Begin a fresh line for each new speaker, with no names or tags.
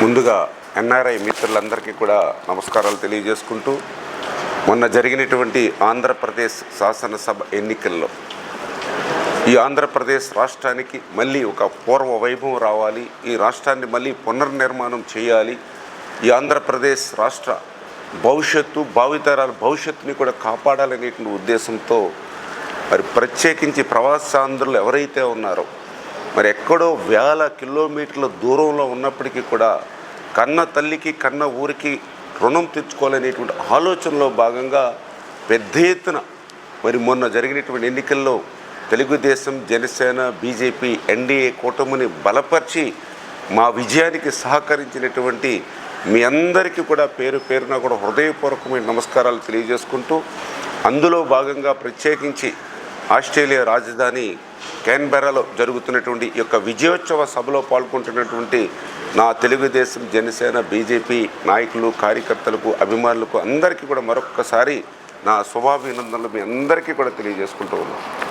ముందుగా ఎన్ఆర్ఐ మిత్రులందరికీ కూడా నమస్కారాలు తెలియజేసుకుంటూ మొన్న జరిగినటువంటి ఆంధ్రప్రదేశ్ శాసనసభ ఎన్నికల్లో ఈ ఆంధ్రప్రదేశ్ రాష్ట్రానికి మళ్ళీ ఒక పూర్వ వైభవం రావాలి ఈ రాష్ట్రాన్ని మళ్ళీ పునర్నిర్మాణం చేయాలి ఈ ఆంధ్రప్రదేశ్ రాష్ట్ర భవిష్యత్తు భావితరాల భవిష్యత్తుని కూడా కాపాడాలనేటువంటి ఉద్దేశంతో మరి ప్రత్యేకించి ప్రవాసాంధ్రులు ఎవరైతే ఉన్నారో మరి ఎక్కడో వేల కిలోమీటర్ల దూరంలో ఉన్నప్పటికీ కూడా కన్న తల్లికి కన్న ఊరికి రుణం తెచ్చుకోవాలనేటువంటి ఆలోచనలో భాగంగా పెద్ద ఎత్తున మరి మొన్న జరిగినటువంటి ఎన్నికల్లో తెలుగుదేశం జనసేన బీజేపీ ఎన్డీఏ కూటమిని బలపరిచి మా విజయానికి సహకరించినటువంటి మీ అందరికీ కూడా పేరు పేరున కూడా హృదయపూర్వకమైన నమస్కారాలు తెలియజేసుకుంటూ అందులో భాగంగా ప్రత్యేకించి ఆస్ట్రేలియా రాజధాని కెన్బెరాలో జరుగుతున్నటువంటి ఈ యొక్క విజయోత్సవ సభలో పాల్గొంటున్నటువంటి నా తెలుగుదేశం జనసేన బీజేపీ నాయకులు కార్యకర్తలకు అభిమానులకు అందరికీ కూడా మరొక్కసారి నా శుభాభినందనలు మీ అందరికీ కూడా తెలియజేసుకుంటూ ఉన్నాను.